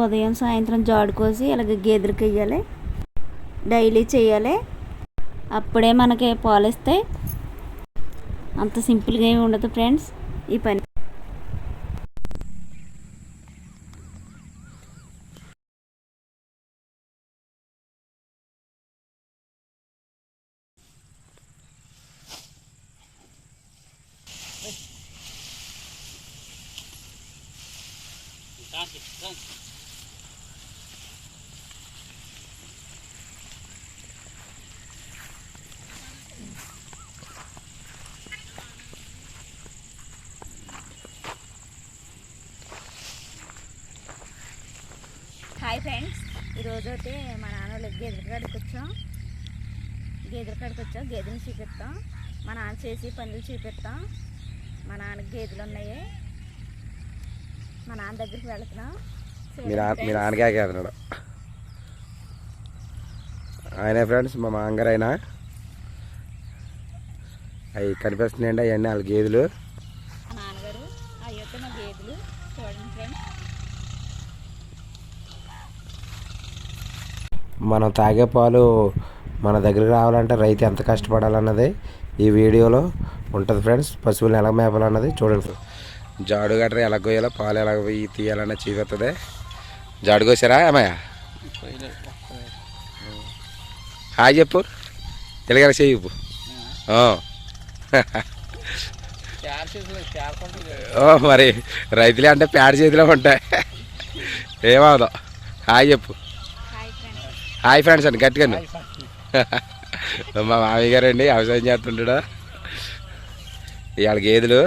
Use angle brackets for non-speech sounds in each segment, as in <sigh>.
ఉదయం సాయంత్రం జాడు కోసి అలాగే గేదెలకు వేయాలి డైలీ చేయాలి. అప్పుడే మనకి పాలిస్తాయి అంత సింపుల్గా ఏమి ఉండదు ఫ్రెండ్స్ ఈ పని. హాయ్ అయితే మా నాన్న వాళ్ళకి గేదెల కాడికి వచ్చాం. గేదెల కాడికి వచ్చాం. గేదెలు చూపిస్తాం. మా నాన్న చేసి పనులు చూపిస్తాం. మా నాన్నకి గేదెలు ఉన్నాయి. మా నాన్న దగ్గరికి వెళుతున్నాం. మీ ఆయనే ఫ్రెండ్స్ మా మాంగారు ఆయన అవి కనిపిస్తున్నాయండి అవన్నీ వాళ్ళ గేదెలు. మా నాన్నగారు అవి మా గేదెలు. చూడండి ఫ్రెండ్స్ మనం తాగే పాలు మన దగ్గరికి రావాలంటే రైతు ఎంత కష్టపడాలన్నది ఈ వీడియోలో ఉంటుంది ఫ్రెండ్స్. పశువులను ఎలా మేపాలన్నది చూడండి జాడు గట్ర ఎలా గోయాలో పాలు ఎలా పోయి తీయాలన్నది చూపిస్తుంది జాడు కోసారా అమ్మాయ హాయ్ చెప్పు. ఇలాగ చేయి చెప్పు. ఓ మరి రైతులే అంటే పేడ చేతిలో ఉంటాయి. ఏమవుదాం హాయ్ చెప్పు. హాయ్ ఫ్రెండ్స్ అండి గట్టిగా <laughs> మా మామయ్య గారు అండి వ్యవసాయం చేస్తుంటాడు. ఇవాళ గేదెలు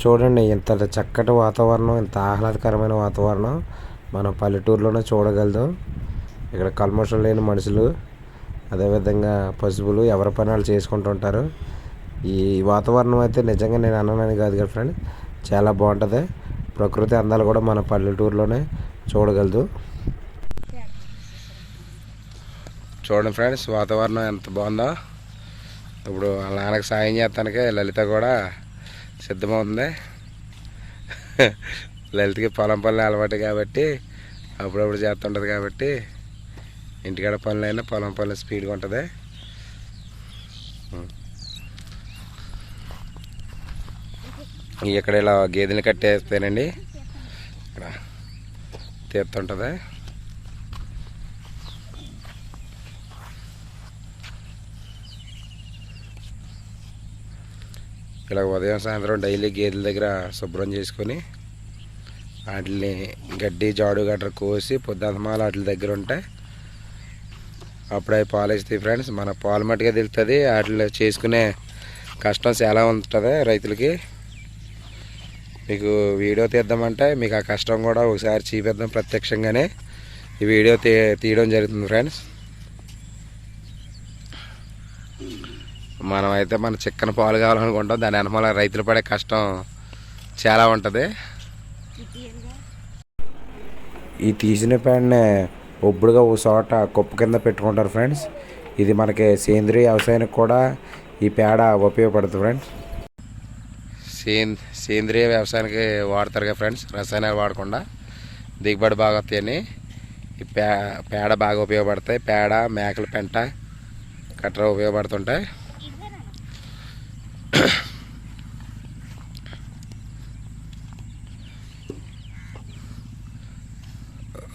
చూడండి ఇంత చక్కటి వాతావరణం ఇంత ఆహ్లాదకరమైన వాతావరణం మన పల్లెటూరులోనే చూడగలదు. ఇక్కడ కల్మషం లేని మనుషులు అదేవిధంగా పశువులు ఎవరి పని వాళ్ళు చేసుకుంటుంటారు ఈ వాతావరణం అయితే నిజంగా నేను అన్నానని కాదు కదా ఫ్రెండ్ చాలా బాగుంటుంది. ప్రకృతి అందాలు కూడా మన పల్లెటూరులోనే చూడగలదు. చూడండి ఫ్రెండ్స్ వాతావరణం ఎంత బాగుందో. ఇప్పుడు వాళ్ళ నాన్నకి సాయం చేస్తానికి లలిత కూడా సిద్ధమవుతుంది. లలితకి పొలం పనులు అలవాటు కాబట్టి అప్పుడప్పుడు చేస్తుంటుంది కాబట్టి ఇంటికాడ పనులైనా పొలం పనులు స్పీడ్గా ఉంటుంది. ఇక్కడ ఇలా గేదెలు కట్టేస్తేనండి ఇక్కడ తీస్తుంటుంది. ఇలా ఉదయం సాయంత్రం డైలీ గేదెల దగ్గర శుభ్రం చేసుకొని వాటిని గడ్డి జాడు గట్ర కోసి పొద్దుమాల వాటి దగ్గర ఉంటాయి అప్పుడు అవి పాలు ఇస్తాయి ఫ్రెండ్స్. మన పాలు మట్టుగా తెలుస్తుంది వాటిలో చేసుకునే కష్టం చాలా ఉంటుంది రైతులకి. మీకు వీడియో తీద్దామంటే మీకు ఆ కష్టం కూడా ఒకసారి చూపిద్దాం ప్రత్యక్షంగానే. ఈ వీడియో తీ తీయడం జరుగుతుంది ఫ్రెండ్స్. మనం అయితే మన చిక్కన పాలు కావాలనుకుంటాం దాని వెనకాల రైతులు పడే కష్టం చాలా ఉంటుంది. ఈ తీసిన పేడనే ఒబ్బుడుగా ఒక చోట కుప్ప కింద పెట్టుకుంటారు ఫ్రెండ్స్. ఇది మనకి సేంద్రియ వ్యవసాయానికి కూడా ఈ పేడ ఉపయోగపడుతుంది ఫ్రెండ్స్. సేన్ సేంద్రియ వ్యవసాయానికి వాడతారు కదా ఫ్రెండ్స్ రసాయనాలు వాడకుండా దిగుబడి బాగా వస్తాయని ఈ పే పేడ బాగా ఉపయోగపడతాయి. పేడ మేకల పెంట కట్ర ఉపయోగపడుతుంటాయి.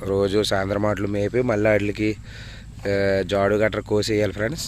రోజు సాయంత్రం మాటలు మేపి మళ్ళీ వాటికి జాడు గట్ర కోసేయాలి ఫ్రెండ్స్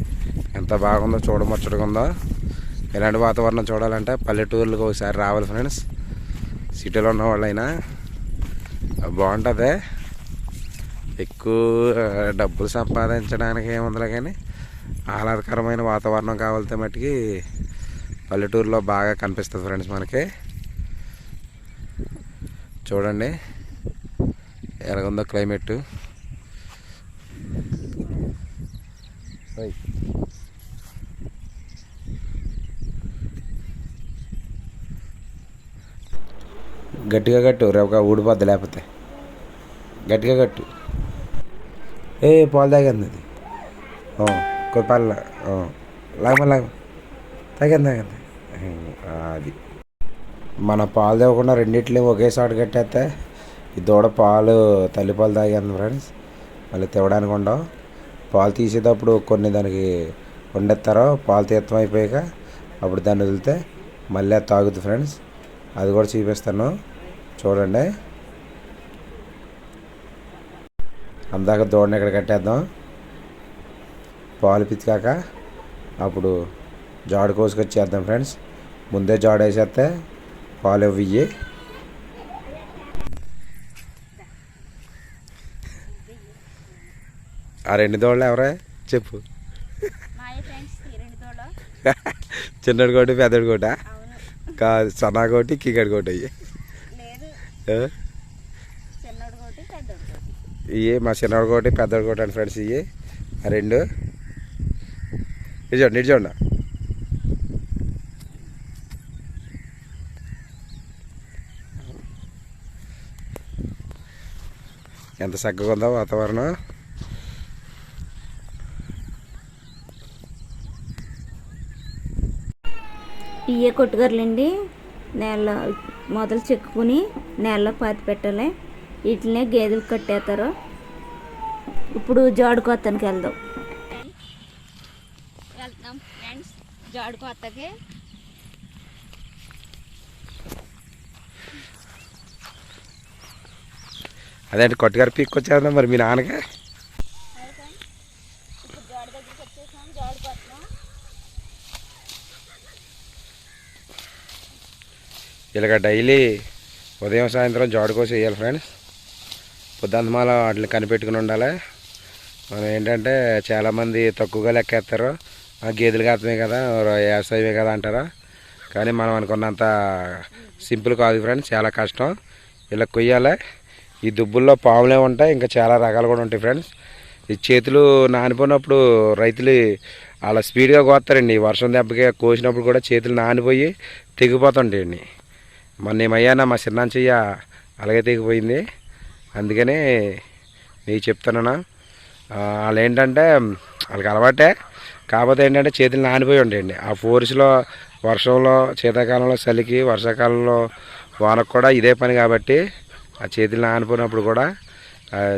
ఎంత బాగుందో చూడముచ్చటగా ఉందో ఇలాంటి వాతావరణం చూడాలంటే పల్లెటూర్లకు ఒకసారి రావాలి ఫ్రెండ్స్ సిటీలో ఉన్న వాళ్ళైనా బాగుంటుంది. ఎక్కువ డబ్బులు సంపాదించడానికి ఏముందిలే కానీ ఆహ్లాదకరమైన వాతావరణం కావాలితే మట్టుకి పల్లెటూరులో బాగా కనిపిస్తుంది ఫ్రెండ్స్ మనకి. చూడండి ఎలాగుందో క్లైమేట్ గట్టిగా కట్టు రేపు ఊడిపోద్ది లేకపోతే. గట్టిగా కట్టు. ఏ పాలు తాగింది అది? ఓ, పాలు లాగమా లాగ తాగింది తాగింది. అది. మన పాలు తేవకుండా రెండిట్లని ఒకేసారి కట్టేస్తే ఈ దూడ పాలు తల్లిపాలు తాగింది ఫ్రెండ్స్ మళ్ళీ తివడానికి ఉండవు. పాలు తీసేటప్పుడు కొన్ని దానికి వండేస్తారో పాలు తీర్థం అయిపోయాక అప్పుడు దాన్ని వదిలితే మళ్ళీ అది తాగుద్ది ఫ్రెండ్స్ అది కూడా చూపిస్తాను. చూడండి. అందాక దూడని ఇక్కడ కట్టేద్దాం. పాలు పితికాక అప్పుడు జాడు కోసుకొచ్చేద్దాం ఫ్రెండ్స్. ముందే జాడు వేసేస్తే పాలు ఇవ్వి. ఆ రెండు దోళ్ళు ఎవరే? చెప్పు. <laughs> చిన్నడి కోటి పెద్దడి కోట? కాదు సన్నా కోటి కిగడి కోటి అయ్యి లేదు ఆ? చిన్నోడు కోటి పెద్దోడు కోటి ఇవి మా చిన్నవాడు కోటి పెద్దవాడు కోటి అని ఫ్రెండ్స్ ఇవి ఆ రెండు. నిజండి నిజండి ఎంత చక్కగా ఉందో వాతావరణం. ఇయ్యే కొట్టుగర్లండి నేల మొదలు చెక్కుని నేలలో పాతి పెట్టాలి. వీటినే గేదెలు కట్టేస్తారు. ఇప్పుడు జాడు కొత్తనికి వెళ్దాం. వెళ్తాం ఫ్రెండ్స్ జాడు కొత్తకి అదేంటి కొట్టుగారు పీక్కొచ్చేదా మరి మీ నాన్నకి ఇప్పుడు జాడు దగ్గరికి వచ్చేసాం జాడు కొత్తాం ఇలాగ డైలీ ఉదయం సాయంత్రం జాడుకోసి వేయాలి ఫ్రెండ్స్ పొద్దుంతమాల వాటిని కనిపెట్టుకుని ఉండాలి. మనం ఏంటంటే చాలామంది తక్కువగా లెక్కేస్తారు. "ఆ, గేదెలు కాతమే కదా వ్యవసాయమే కదా అంటారా? కానీ మనం అనుకున్నంత సింపుల్ కాదు ఫ్రెండ్స్ చాలా కష్టం. ఇలా కొయ్యాలి. ఈ దుబ్బుల్లో పాములే ఉంటాయి ఇంకా చాలా రకాలు కూడా ఉంటాయి ఫ్రెండ్స్ ఈ చేతులు నానిపోయినప్పుడు రైతులు అలా స్పీడ్గా కోస్తారండి. వర్షం దెబ్బకి కోసినప్పుడు కూడా చేతులు నానిపోయి తెగిపోతుంటాయండి. మొన్న ఏమయ్యానా మా చిన్న చెయ్య అలాగే తెగిపోయింది అందుకని నీకు చెప్తున్నాను వాళ్ళు ఏంటంటే వాళ్ళకి అలవాటే. కాకపోతే ఏంటంటే చేతులు నానిపోయి ఉంటాయండి ఆ ఫోర్స్లో వర్షంలో శీతాకాలంలో చలికి వర్షాకాలంలో వానకు కూడా ఇదే పని కాబట్టి ఆ చేతులు నానిపోయినప్పుడు కూడా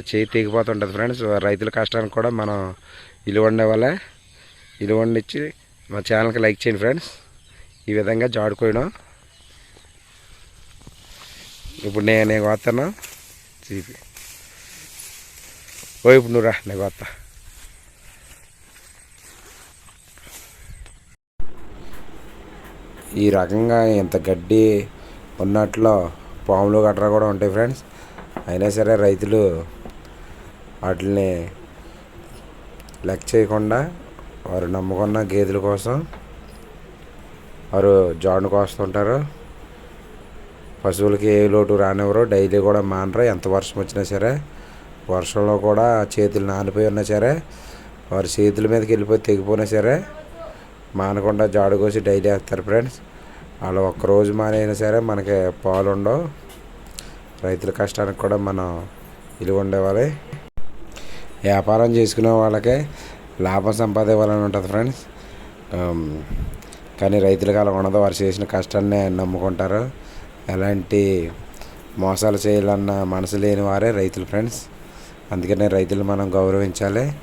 చేతి చేయి తెగిపోతుంటుంది ఫ్రెండ్స్. రైతుల కష్టానికి కూడా మనం ఇలువండే వండే వల్ల ఇలువండిచ్చి మా ఛానల్కి లైక్ చేయండి ఫ్రెండ్స్. ఈ విధంగా జాడుకోయడం. ఇప్పుడు నేను నేను వస్తాను చూపి ఓ ఇప్పుడు నువ్వు రా నేను వస్తా ఈ రకంగా ఇంత గడ్డి ఉన్నట్లో పాములు గట్రా కూడా ఉంటాయి ఫ్రెండ్స్. అయినా సరే రైతులు వాటిని లెక్క చేయకుండా వారు నమ్ముకున్న గేదెల కోసం వారు జాన్ కోస్తుంటారు. పశువులకి ఏ లోటు రానివ్వరు. డైలీ కూడా మానరు. ఎంత వర్షం వచ్చినా సరే వర్షంలో కూడా చేతులు నానిపోయి ఉన్నా సరే వారి చేతుల మీదకి వెళ్ళిపోయి తెగిపోయినా సరే మానకుండా జాడు కోసి డైలీ వేస్తారు ఫ్రెండ్స్. వాళ్ళు ఒక్కరోజు మానైనా సరే మనకి పాలు ఉండవు రైతుల కష్టానికి కూడా మనం విలువ ఉండేవాలి వ్యాపారం చేసుకునే వాళ్ళకే లాభం సంపాదించాలని ఉంటుంది ఫ్రెండ్స్. కానీ రైతులకు అలా ఉండదు. వారు చేసిన కష్టాన్ని నమ్ముకుంటారు. ఎలాంటి మోసాలు చేయాలన్న మనసు లేని వారే రైతులు ఫ్రెండ్స్. అందుకనే రైతులు మనం గౌరవించాలి.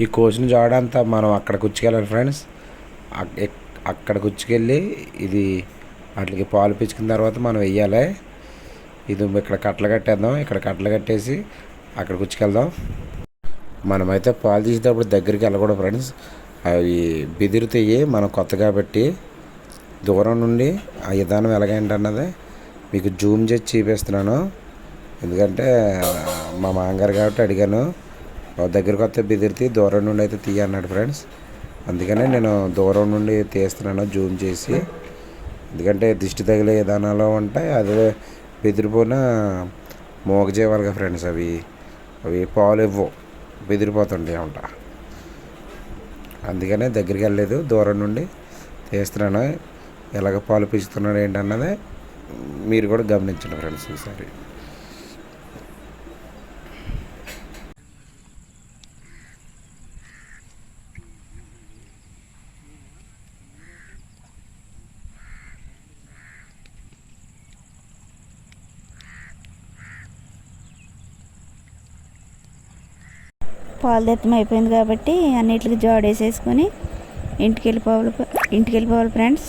ఈ కోసిన జాడంతా మనం అక్కడ కూర్చుకెళ్ళాలి ఫ్రెండ్స్. అక్కడ గుచ్చుకెళ్ళి ఇది వాటికి పాలు పిచ్చుకున్న తర్వాత మనం వెయ్యాలి. ఇది ఇక్కడ కట్టలు కట్టేద్దాం. ఇక్కడ కట్టలు కట్టేసి అక్కడ గుచ్చుకెళ్దాం మనమైతే పాలు తీసేటప్పుడు దగ్గరికి వెళ్ళకూడదు ఫ్రెండ్స్. అవి బెదిరితాయి మనం కొత్త కాబట్టి దూరం నుండి ఆ విధానం ఎలాగేంటన్నది మీకు జూమ్ చేసి చూపిస్తున్నాను. ఎందుకంటే మా మామగారు కాబట్టి అడిగాను. దగ్గరికి వస్తే బెదిరితే దూరం నుండి అయితే తీయ అన్నాడు ఫ్రెండ్స్. అందుకనే నేను దూరం నుండి తీస్తున్నాను జూమ్ చేసి. ఎందుకంటే దిష్టి తగిలే విధానాలు ఉంటాయి అదే బెదిరిపోయిన మోగజేవాలిగా ఫ్రెండ్స్ అవి. అవి పాలు ఇవ్వవు బెదిరిపోతుంటాయి అంట. అందుకనే దగ్గరికి వెళ్ళలేదు దూరం నుండి తీస్తున్నాను. ఎలాగ పాలు పీచుతున్నాడు ఏంటన్నది మీరు కూడా గమనించండి ఫ్రెండ్స్ ఈసారి. పాలు అయిపోయింది కాబట్టి అన్నిటికి జోడేసేసుకొని ఇంటికి వెళ్ళిపోవాలి ఇంటికి వెళ్ళిపోవాలి ఫ్రెండ్స్.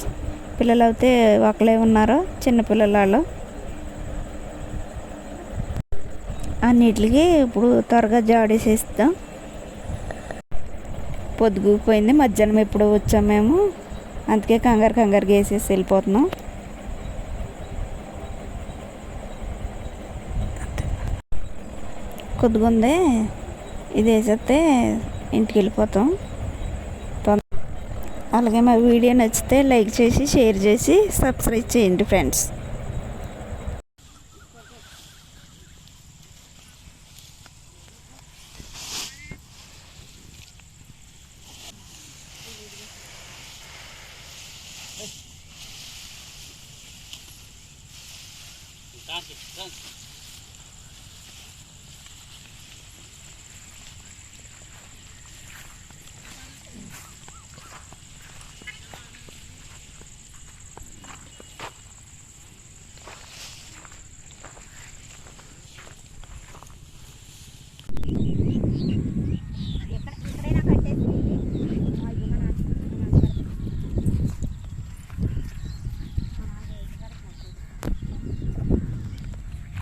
పిల్లలు అయితే ఒకలే ఉన్నారు చిన్నపిల్లల వాళ్ళు అన్నిటికి ఇప్పుడు త్వరగా జాడేసేస్తాం పొద్దుగుపోయింది మధ్యాహ్నం ఎప్పుడు వచ్చాం మేము. అందుకే కంగారు కంగారు వేసేసి వెళ్ళిపోతున్నాం. కొద్దిగా ఉంది ఇది వేసేస్తే ఇంటికి వెళ్ళిపోతాం. అలాగే మా వీడియో నచ్చితే లైక్ చేసి షేర్ చేసి సబ్స్క్రైబ్ చేయండి ఫ్రెండ్స్.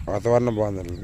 వాతావరణం బాగుందండి.